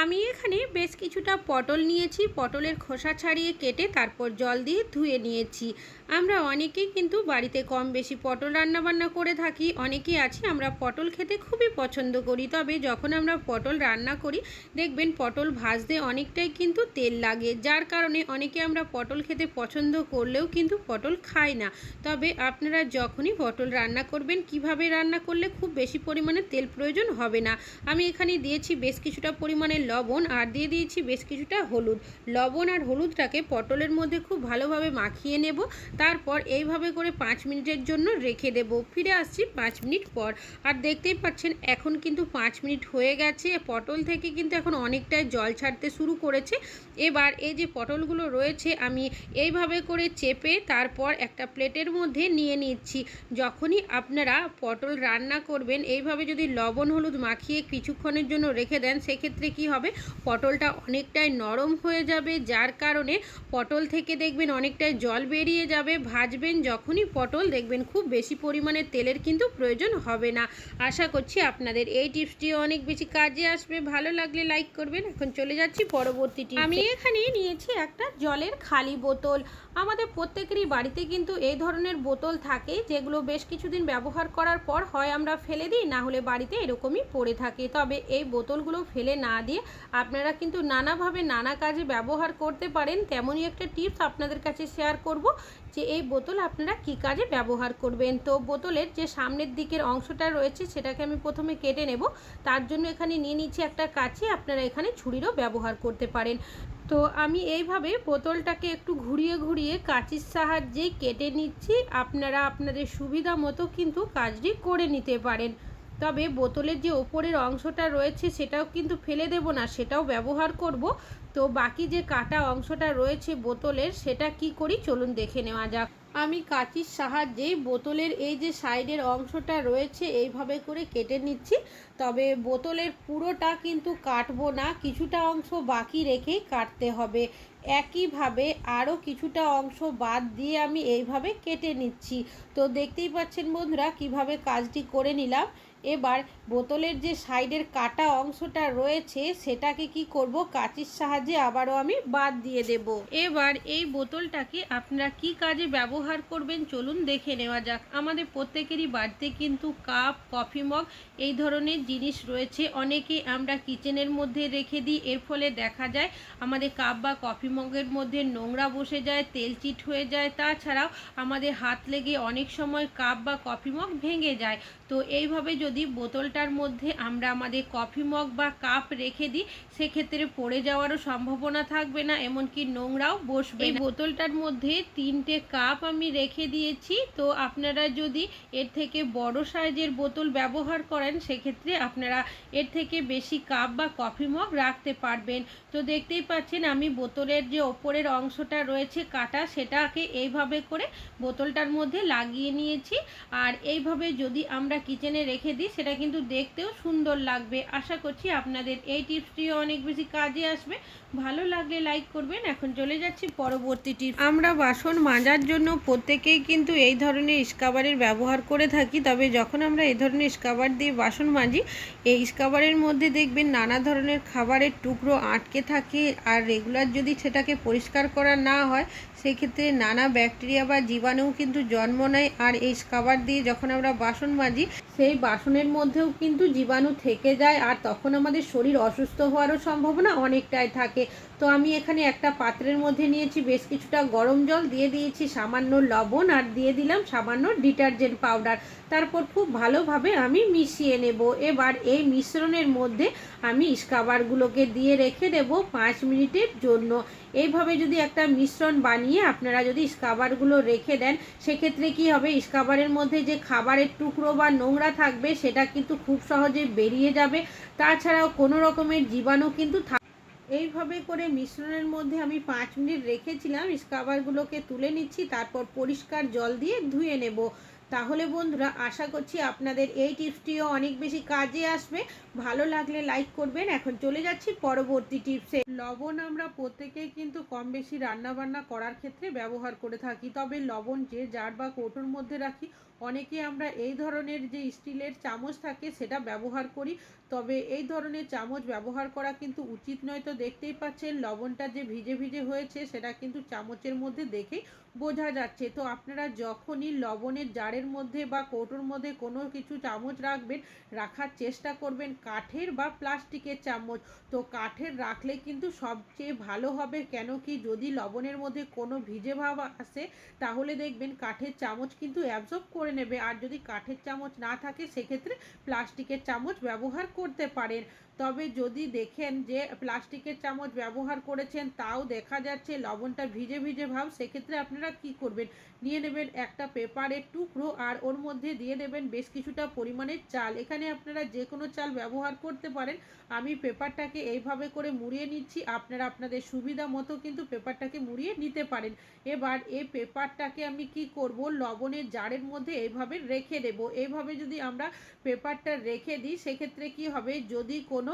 আমি এখানে বেশ কিছুটা পটল নিয়েছি, পটলের খোসা ছাড়িয়ে কেটে তারপর জল দিয়ে ধুয়ে নিয়েছি। আমরা অনেকেই কিন্তু বাড়িতে কম বেশি পটল রান্নাবান্না করে থাকি, অনেকেই আছে আমরা পটল খেতে খুবই পছন্দ করি। তবে যখন আমরা পটল রান্না করি, দেখবেন পটল ভাজতে অনেকটাই কিন্তু তেল লাগে, যার কারণে অনেকে আমরা পটল খেতে পছন্দ করলেও কিন্তু পটল খাই না। তবে আপনারা যখনই পটল রান্না করবেন, কীভাবে রান্না করলে খুব বেশি পরিমাণে তেল প্রয়োজন হবে না। আমি এখানে দিয়েছি বেশ কিছুটা পরিমাণে লবণ আর দিয়ে দিয়েছি বেশ কিছুটা হলুদ। লবণ আর হলুদটাকে পটলের মধ্যে খুব ভালোভাবে মাখিয়ে নেব। তারপর এইভাবে করে পাঁচ মিনিটের জন্য রেখে দেব। ফিরে আসছি পাঁচ মিনিট পর। আর দেখতেই পাচ্ছেন, এখন কিন্তু পাঁচ মিনিট হয়ে গেছে। পটল থেকে কিন্তু এখন অনেকটাই জল ছাড়তে শুরু করেছে। এবার এই যে পটলগুলো রয়েছে, আমি এইভাবে করে চেপে তারপর একটা প্লেটের মধ্যে নিয়ে নিচ্ছি। যখনই আপনারা পটল রান্না করবেন, এইভাবে যদি লবণ হলুদ মাখিয়ে কিছুক্ষণের জন্য রেখে দেন, সেক্ষেত্রে কি হবে? পটলটা অনেকটাই নরম হয়ে যাবে, যার কারণে পটল থেকে দেখবেন অনেকটাই জল বেরিয়ে যাবে। ভাজবেন যখনই পটল, দেখবেন খুব বেশি পরিমাণে তেলের কিন্তু প্রয়োজন হবে না। আশা করছি আপনাদের এই টিপসটি অনেক বেশি কাজে আসবে। ভালো লাগলে লাইক করবেন। এখন চলে যাচ্ছি পরবর্তী টিপস। আমি এখানে নিয়েছি একটা জলের খালি বোতল। আমাদের প্রত্যেকেরই বাড়িতে কিন্তু এই ধরনের বোতল থাকে, যেগুলো বেশ কিছুদিন ব্যবহার করার পর হয় আমরা ফেলে দিই, না হলে বাড়িতে এরকমই পড়ে থাকে। তবে এই বোতলগুলো ফেলে না দিয়ে আপনারা কিন্তু নানাভাবে নানা কাজে ব্যবহার করতে পারেন। তেমনই একটা টিপস আপনাদের কাছে শেয়ার করব যে এই বোতল আপনারা কি কাজে ব্যবহার করবেন। তো বোতলের যে সামনের দিকের অংশটা রয়েছে, সেটাকে আমি প্রথমে কেটে নেব। তার জন্য এখানে নিয়ে নিচ্ছি একটা কাছে আপনারা এখানে ছুরিরও ব্যবহার করতে পারেন। তো আমি এইভাবে বোতলটাকে একটু ঘুরিয়ে ঘুরিয়ে কাঁচির সাহায্যেই কেটে নিচ্ছি। আপনারা আপনাদের সুবিধা মতো কিন্তু কাজটি করে নিতে পারেন। তবে বোতলের যে ওপরের অংশটা রয়েছে সেটাও কিন্তু ফেলে দেব না, সেটাও ব্যবহার করব। তো বাকি যে কাটা অংশটা রয়েছে বোতলের, সেটা কি করি? চলুন দেখে নেওয়া যাক। আমি কাঁচির সাহায্যে বোতলের এই যে সাইডের অংশটা রয়েছে, এইভাবে করে কেটে নিচ্ছি। তবে বোতলের পুরোটা কিন্তু কাটবো না, কিছুটা অংশ বাকি রেখেই কাটতে হবে। একইভাবে আরও কিছুটা অংশ বাদ দিয়ে আমি এইভাবে কেটে নিচ্ছি। তো দেখতেই পাচ্ছেন বন্ধুরা, কীভাবে কাজটি করে নিলাম। এবার বোতলের যে সাইডের কাটা অংশটা রয়েছে, সেটাকে কি করব? কাঁচির সাহায্যে আবারও আমি বাদ দিয়ে দেব। এবার এই বোতলটাকে আপনারা কি কাজে ব্যবহার করবেন চলুন দেখে নেওয়া যাক। আমাদের প্রত্যেকেরই বাড়িতে কিন্তু কাপ, কফি মগ এই ধরনের জিনিস রয়েছে। অনেকে আমরা কিচেনের মধ্যে রেখে দিই, এর ফলে দেখা যায় আমাদের কাপ বা কফি মগের মধ্যে নোংরা বসে যায়, তেল চিট হয়ে যায়। তাছাড়াও আমাদের হাত লেগে অনেক সময় কাপ বা কফি মগ ভেঙে যায়। তো এইভাবে যদি বোতলটার মধ্যে আমরা আমাদের কফি মগ বা কাপ রেখে দিই, সেক্ষেত্রে পড়ে যাওয়ারও সম্ভাবনা থাকবে না, এমনকি নোংরাও বসবে এই বোতলটার মধ্যে তিনটে কাপ আমি রেখে দিয়েছি। তো আপনারা যদি এর থেকে বড় সাইজের বোতল ব্যবহার করেন, সেক্ষেত্রে আপনারা এর থেকে বেশি কাপ বা কফি মগ রাখতে পারবেন। তো দেখতেই পাচ্ছেন, আমি বোতলের যে ওপরের অংশটা রয়েছে কাটা, সেটাকে এইভাবে করে বোতলটার মধ্যে লাগিয়ে নিয়েছি। আর এইভাবে যদি আমরা কিচেনে রেখে দিই সেটা কিন্তু দেখতেও সুন্দর লাগবে। আশা করছি আপনাদের এই টিপসটিও অনেক বেশি কাজে আসবে। ভালো লাগলে লাইক করবেন। এখন চলে যাচ্ছি পরবর্তী টিপস। আমরা বাসন মাজার জন্য প্রত্যেকেই কিন্তু এই ধরনের স্কাবারের ব্যবহার করে থাকি, তবে যখন আমরা এই ধরনের স্কাবার দিয়ে বাসন মাজি, এই স্কাবারের মধ্যে দেখবেন নানা ধরনের খাবারের টুকরো আটকে থাকে আর রেগুলার যদি সেটাকে পরিষ্কার করা না হয় সেক্ষেত্রে নানা ব্যাকটেরিয়া বা জীবাণুও কিন্তু জন্ম নেয়। আর এই স্কাবার দিয়ে যখন আমরা বাসন মাজি, সেই বাসনের মধ্যেও কিন্তু জীবাণু থেকে যায়। আর তখন আমাদের শরীর অসুস্থ হওয়ারও সম্ভাবনা অনেকটাই থাকে। তো আমি এখানে একটা পাত্রের মধ্যে নিয়েছি, বেশ কিছুটা গরম জল, দিয়ে দিয়েছি সামান্য লবণ আর দিয়ে দিলাম সামান্য ডিটারজেন্ট পাউডার। তারপর খুব ভালোভাবে আমি মিশিয়ে নেব। এবার এই মিশ্রণের মধ্যে আমি স্কাবারগুলোকে দিয়ে রেখে দেব পাঁচ মিনিটের জন্য। এইভাবে যদি একটা মিশ্রণ বানিয়ে আপনারা যদি স্কাবারগুলো রেখে দেন, সেক্ষেত্রে কি হবে? স্কাবারের মধ্যে যে খাবারের টুকরো বা নোংরা থাকবে, সেটা কিন্তু খুব সহজে বেরিয়ে যাবে। তাছাড়াও কোনো রকমের জীবাণু কিন্তু এইভাবে করে মিশ্রণের মধ্যে আমি পাঁচ মিনিট রেখেছিলাম। স্কাবারগুলোকে তুলে নিচ্ছি, তারপর পরিষ্কার জল দিয়ে ধুয়ে নেব। তাহলে বন্ধুরা, আশা করছি আপনাদের এই টিপসটিও অনেক বেশি কাজে আসবে। ভালো লাগলে লাইক করবেন। এখন চলে যাচ্ছি পরবর্তী টিপসে। লবণ আমরা প্রত্যেকেই কিন্তু কম বেশি রান্নাবান্না করার ক্ষেত্রে ব্যবহার করে থাকি। তবে লবণ যে জার বা কৌটোর মধ্যে রাখি অনেকে আমরা এই ধরনের যে স্টিলের চামচ থাকে সেটা ব্যবহার করি, তবে এই ধরনের চামচ ব্যবহার করা কিন্তু উচিত নয়। তো দেখতেই পাচ্ছেন, লবণটা যে ভিজে ভিজে হয়েছে সেটা কিন্তু চামচের মধ্যে দেখেই বোঝা যাচ্ছে। তো আপনারা যখনই লবণের জারের মধ্যে বা কৌটোর মধ্যে কোনো কিছু চামচ রাখবেন, রাখার চেষ্টা করবেন কাঠের বা প্লাস্টিকের চামচ। তো কাঠের রাখলে কিন্তু সবচেয়ে ভালো হবে কেন কি, যদি লবণের মধ্যে কোনো ভিজে ভাব আসে, তাহলে দেখবেন কাঠের চামচ কিন্তু অ্যাবজর্ব করে নেবে। আর যদি কাঠের চামচ না থাকে সেক্ষেত্রে প্লাস্টিকের চামচ ব্যবহার করতে পারেন। তবে যদি দেখেন যে প্লাস্টিকের চামচ ব্যবহার করেছেন, তাও দেখা যাচ্ছে লবণটা ভিজে ভিজে ভাব, সেক্ষেত্রে আপনারা কি করবেন? নিয়ে নেবেন একটা পেপারের টুকরো আর ওর মধ্যে দিয়ে দেবেন বেশ কিছুটা পরিমাণের চাল। এখানে আপনারা যে কোনো চাল ব্যবহার করতে পারেন। আমি পেপারটাকে এইভাবে করে মুড়িয়ে নিচ্ছি। আপনারা আপনাদের সুবিধা মতো কিন্তু পেপারটাকে মুড়িয়ে নিতে পারেন। এবার এই পেপারটাকে আমি কি করব? লবণের জারের মধ্যে এইভাবে রেখে দেব। এইভাবে যদি আমরা পেপারটা রেখে দিই, সেক্ষেত্রে কি হবে? যদি কোনো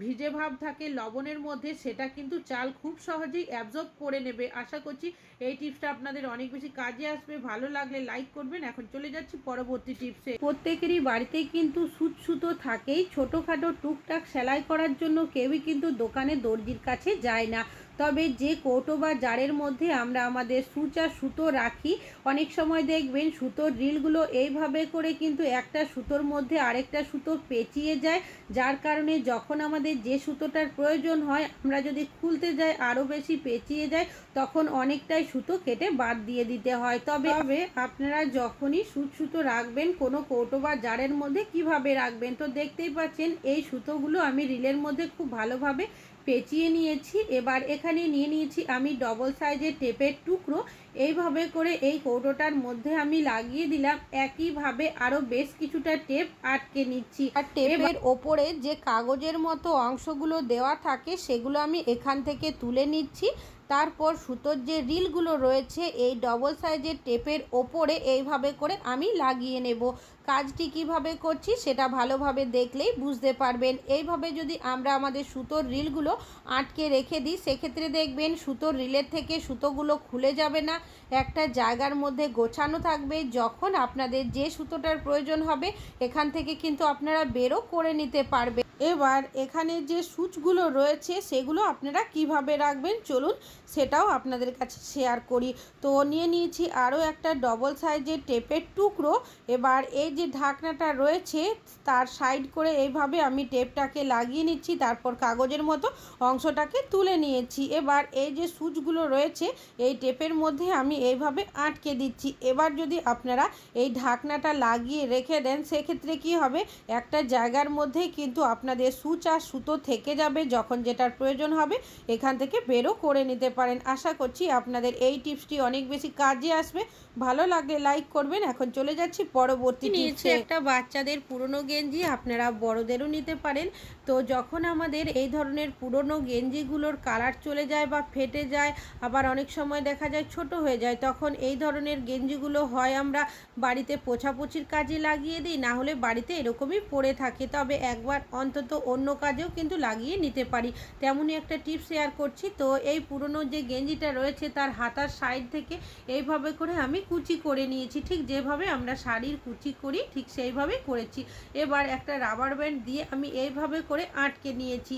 ভিজে ভাব থাকে, লবণের মধ্যে, সেটা কিন্তু চাল খুব সহজেই অ্যাবজর্ব করে নেবে। আশা করছি এই টিপসটা আপনাদের অনেক বেশি কাজে আসবে। ভালো লাগলে লাইক করবেন। এখন চলে যাচ্ছি পরবর্তী টিপসে। প্রত্যেকেরই বাড়িতেই কিন্তু সুত সুতো থাকেই। ছোটোখাটো টুকটাক সেলাই করার জন্য কেউই কিন্তু দোকানে দর্জির কাছে যায় না। তবে যে কৌটো বা জারের মধ্যে আমরা আমাদের সূচ সুতো রাখি, অনেক সময় দেখবেন সুতোর রিলগুলো এইভাবে করে কিন্তু একটা সুতোর মধ্যে আরেকটা সুতো পেঁচিয়ে যায়, যার কারণে যখন আমাদের যে সুতোটার প্রয়োজন হয়, আমরা যদি খুলতে যাই আরও বেশি পেঁচিয়ে যায়, তখন অনেকটাই সুতো কেটে বাদ দিয়ে দিতে হয়। তবে তবে আপনারা যখনই সুচ সুতো রাখবেন, কোনো কৌটো বা জারের মধ্যে কীভাবে রাখবেন? তো দেখতেই পাচ্ছেন, এই সুতোগুলো আমি রিলের মধ্যে খুব ভালোভাবে পেঁচিয়ে নিয়েছি। এবার এখানে নিয়ে নিয়েছি আমি ডবল সাইজের টেপের টুকরো। এইভাবে করে এই কৌটোটার মধ্যে আমি লাগিয়ে দিলাম। একইভাবে আরও বেশ কিছুটা টেপ আটকে নিচ্ছি। আর টেপের ওপরে যে কাগজের মতো অংশগুলো দেওয়া থাকে সেগুলো আমি এখান থেকে তুলে নিচ্ছি। তারপর সুতোর যে রিলগুলো রয়েছে, এই ডবল সাইজের টেপের ওপরে এইভাবে করে আমি লাগিয়ে নেব। কাজটি কীভাবে করছি সেটা ভালোভাবে দেখলেই বুঝতে পারবেন। এইভাবে যদি আমরা আমাদের সুতোর রিলগুলো আটকে রেখে দিই, সেক্ষেত্রে দেখবেন সুতোর রিলের থেকে সুতোগুলো খুলে যাবে না। একটা জায়গার মধ্যে গোছানো থাকবে। যখন আপনাদের যে সুতোটার প্রয়োজন হবে, এখান থেকে কিন্তু আপনারা বেরো করে নিতে পারবে। এবার এখানে যে সুচগুলো রয়েছে সেগুলো আপনারা কীভাবে রাখবেন? চলুন সেটাও আপনাদের কাছে শেয়ার করি। তো নিয়ে নিয়েছি আরও একটা ডবল সাইজের টেপের টুকরো। এবার এই যে ঢাকনাটা রয়েছে, তার সাইড করে এইভাবে আমি টেপটাকে লাগিয়ে নিচ্ছি, তারপর কাগজের মতো অংশটাকে তুলে নিয়েছি। এবার এই যে সুচগুলো রয়েছে, এই টেপের মধ্যে আমি এইভাবে আটকে দিচ্ছি। এবার যদি আপনারা এই ঢাকনাটা লাগিয়ে রেখে দেন, সেক্ষেত্রে কি হবে? একটা জায়গার মধ্যেই কিন্তু আপনাদের সুচ আর সুতো থেকে যাবে যখন যেটার প্রয়োজন হবে এখান থেকে বেরো করে নিতে পারেন। আশা করছি আপনাদের এই টিপসটি অনেক বেশি কাজে আসবে। ভালো লাগলে লাইক করবেন। এখন চলে যাচ্ছি পরবর্তী নিচে একটা বাচ্চাদের পুরনো গেঞ্জি আপনারা বড়দেরও নিতে পারেন। তো যখন আমাদের এই ধরনের পুরনো গেঞ্জিগুলোর কালার চলে যায় বা ফেটে যায় আবার অনেক সময় দেখা যায় ছোট হয়ে যায় তখন এই ধরনের গেঞ্জিগুলো হয় আমরা বাড়িতে পোছাপোছির কাজে লাগিয়ে দিই না হলে বাড়িতে এরকমই পড়ে থাকে। তবে একবার অন্তত অন্য কাজেও কিন্তু লাগিয়ে নিতে পারি। তেমনই একটা টিপস শেয়ার করছি। তো এই পুরনো যে গেঞ্জিটা রয়েছে তার হাতার সাইড থেকে এইভাবে করে আমি কুচি করে নিয়েছি। ঠিক যেভাবে আমরা শাড়ির কুচি করি, ঠিক সেইভাবে করেছি। এবার একটা রাবার ব্যান্ড দিয়ে আমি এইভাবে করে আটকে নিয়েছি।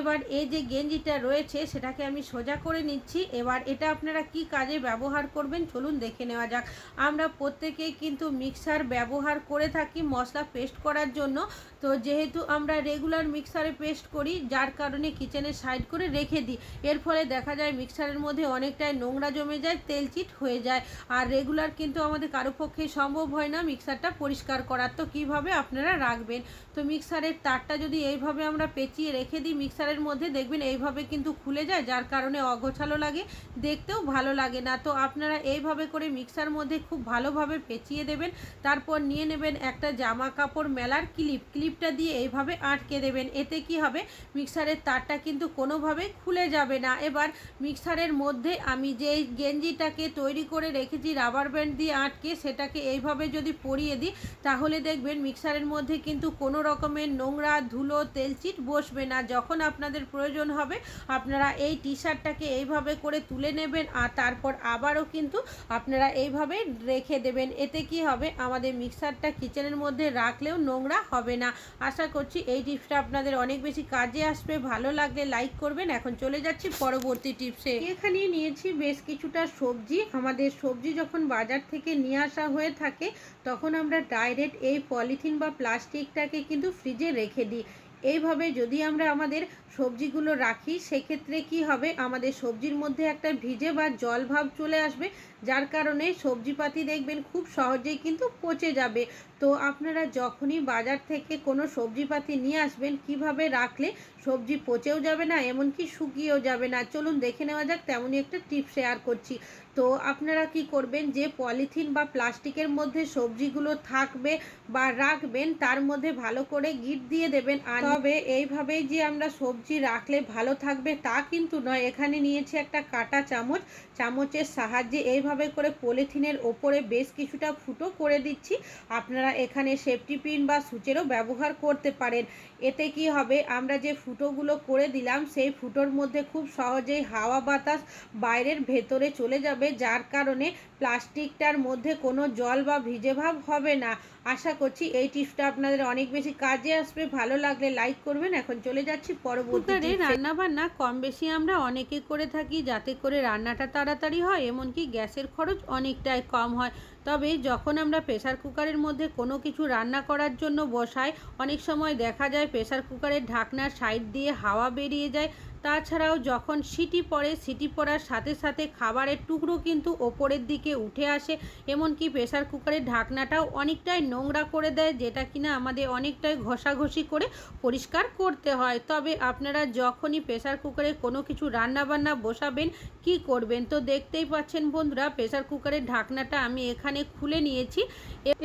এবার এই যে গেঞ্জিটা রয়েছে, সেটাকে আমি সোজা করে নিচ্ছি। এবার এটা আপনারা কি কাজে ব্যবহার করবেন চলুন দেখে নেওয়া যাক। আমরা প্রত্যেকেই কিন্তু মিক্সার ব্যবহার করে থাকি মশলা পেস্ট করার জন্য। তো যেহেতু আমরা রেগুলার মিক্সারে পেস্ট করি, যার কারণে কিচেনে সাইড করে রেখে দিই। এর ফলে দেখা যায় মিক্সারের মধ্যে অনেকটাই নোংরা জমে যায় তেলচিট হয়ে যায়। আর রেগুলার কিন্তু আমাদের কারও পক্ষে সম্ভব হয় না মিক্সারটা পরিষ্কার করার। তো কীভাবে আপনারা রাখবেন? তো মিক্সারের তারটা যদি এইভাবে আমরা পেঁচিয়ে রেখে দিই, মিক্সার মিক্সারের মধ্যে দেখবেন এইভাবে কিন্তু খুলে যায়, যার কারণে অগোছালো লাগে, দেখতেও ভালো লাগে না। তো আপনারা এইভাবে করে মিক্সার মধ্যে খুব ভালোভাবে পেঁচিয়ে দেবেন, তারপর নিয়ে নেবেন একটা জামা কাপড় মেলার ক্লিপ। ক্লিপটা দিয়ে এইভাবে আটকে দেবেন। এতে কি হবে? মিক্সারের তারটা কিন্তু কোনোভাবেই খুলে যাবে না। এবার মিক্সারের মধ্যে আমি যে গেঞ্জিটাকে তৈরি করে রেখেছি, রাবার ব্যান্ড দিয়ে আটকে সেটাকে এইভাবে যদি পরিয়ে দিই, তাহলে দেখবেন মিক্সারের মধ্যে কিন্তু কোনো রকমের নোংরা ধুলো, তেলচিট বসবে না। যখন আপনাদের প্রয়োজন হবে। আপনারা এই টি শার্টটাকে এইভাবে করে তুলে নেবেন আর তারপর আবারও কিন্তু আপনারা এইভাবে রেখে দেবেন। এতে কি হবে? আমাদের মিক্সারটা কিচেনের মধ্যে রাখলেও নোংরা হবে না। আশা করছি এই টিপসটা আপনাদের অনেক বেশি কাজে আসবে। ভালো লাগলে লাইক করবেন। এখন চলে যাচ্ছি পরবর্তী টিপসে। এখানে নিয়েছি বেশ কিছুটা সবজি। আমাদের সবজি যখন বাজার থেকে নিয়ে আসা হয়ে থাকে, তখন আমরা ডাইরেক্ট এই পলিথিন বা প্লাস্টিকটাকে কিন্তু ফ্রিজে রেখে দিই। এইভাবে যদি আমরা আমাদের সবজিগুলো রাখি, সেক্ষেত্রে কি হবে? আমাদের সবজির মধ্যে একটা ভিজে বা জল ভাব চলে আসবে, যার কারণে সবজিপাতি দেখবেন খুব সহজেই কিন্তু পচে যাবে। তো আপনারা যখনই বাজার থেকে কোনো সবজিপাতি নিয়ে আসবেন, কীভাবে রাখলে সবজি পচেও যাবে না, এমনকি শুকিয়েও যাবে না, চলুন দেখে নেওয়া যাক, তেমনই একটা টিপ শেয়ার করছি। তো আপনারা কি করবেন, যে পলিথিন বা প্লাস্টিকের মধ্যে সবজিগুলো থাকবে বা রাখবেন, তার মধ্যে ভালো করে গিট দিয়ে দেবেন। আর তবে এইভাবেই যে আমরা সবজি রাখলে ভালো থাকবে, তা কিন্তু নয়। এখানে নিয়েছি একটা কাটা চামচ। চামচের সাহায্যে এইভাবে করে পলিথিনের ওপরে বেশ কিছুটা ফুটো করে দিচ্ছি। আপনারা এখানে সেফটি পিন বা সুচেরও ব্যবহার করতে পারেন। এতে কি হবে? আমরা যে ফুটোগুলো করে দিলাম, সেই ফুটোর মধ্যে খুব সহজেই হাওয়া বাতাস বাইরের ভেতরে চলে যাবে, যার কারণে প্লাস্টিকটার মধ্যে কোনো জল বা ভিজে ভাব হবে না। আশা করছি এই টিপসটা আপনাদের অনেক বেশি কাজে আসবে। ভালো লাগলে লাইক করবেন। এখন চলে যাচ্ছি পরবর্তী রান্না বান্না কম বেশি আমরা অনেকে করে থাকি যাতে করে রান্নাটা তাড়াতাড়ি হয় এমনকি গ্যাসের খরচ অনেকটাই কম হয়। তবে যখন আমরা প্রেসার কুকারের মধ্যে কোনো কিছু রান্না করার জন্য বসাই অনেক সময় দেখা যায় প্রেসার কুকারের ঢাকনার সাইড দিয়ে হাওয়া বেরিয়ে যায়। তাছাড়াও যখন সিটি পড়ে, সিটি পড়ার সাথে সাথে খাবারের টুকরো কিন্তু ওপরের দিকে উঠে আসে। এমনকি প্রেসার কুকারের ঢাকনাটাও অনেকটাই নোংরা করে দেয়, যেটা কিনা আমাদের অনেকটাই ঘষাঘষি করে পরিষ্কার করতে হয়। তবে আপনারা যখনই প্রেসার কুকারে কোনো কিছু রান্না বান্না বসাবেন, কি করবেন? তো দেখতেই পাচ্ছেন বন্ধুরা, প্রেসার কুকারের ঢাকনাটা আমি এখানে খুলে নিয়েছি।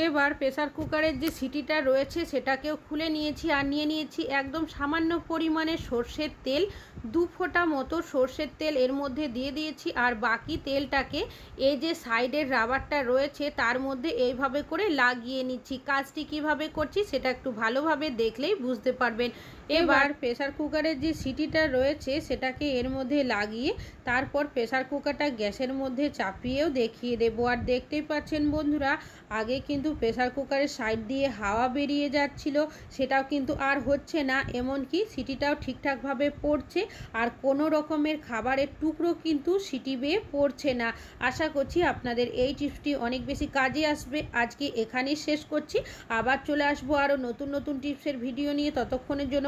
এবার প্রেসার কুকারের যে সিটিটা রয়েছে, সেটাকেও খুলে নিয়েছি আর নিয়ে নিয়েছি একদম সামান্য পরিমাণে সর্ষের তেল। দু ফোঁটা মতো সর্ষের তেল এর মধ্যে দিয়ে দিয়েছি, আর বাকি তেলটাকে এই যে সাইডের রাবারটা রয়েছে তার মধ্যে এইভাবে করে লাগিয়ে নিচ্ছি। কাজটি কীভাবে করছি সেটা একটু ভালোভাবে দেখলেই বুঝতে পারবেন। এবার প্রেসার কুকারের যে সিটিটা রয়েছে, সেটাকে এর মধ্যে লাগিয়ে তারপর প্রেসার কুকারটা গ্যাসের মধ্যে চাপিয়েও দেখিয়ে দেবো। আর দেখতেই পাচ্ছেন বন্ধুরা, আগে কিন্তু প্রেসার কুকারের সাইড দিয়ে হাওয়া বেরিয়ে যাচ্ছিল, সেটাও কিন্তু আর হচ্ছে না। এমনকি সিটিটাও ঠিকঠাকভাবে পড়ছে, আর কোনো রকমের খাবারের টুকরো কিন্তু সিটি বেয়ে পড়ছে না। আশা করছি আপনাদের এই টিপসটি অনেক বেশি কাজে আসবে। আজকে এখানেই শেষ করছি। আবার চলে আসব আরও নতুন নতুন টিপসের ভিডিও নিয়ে। ততক্ষণের জন্য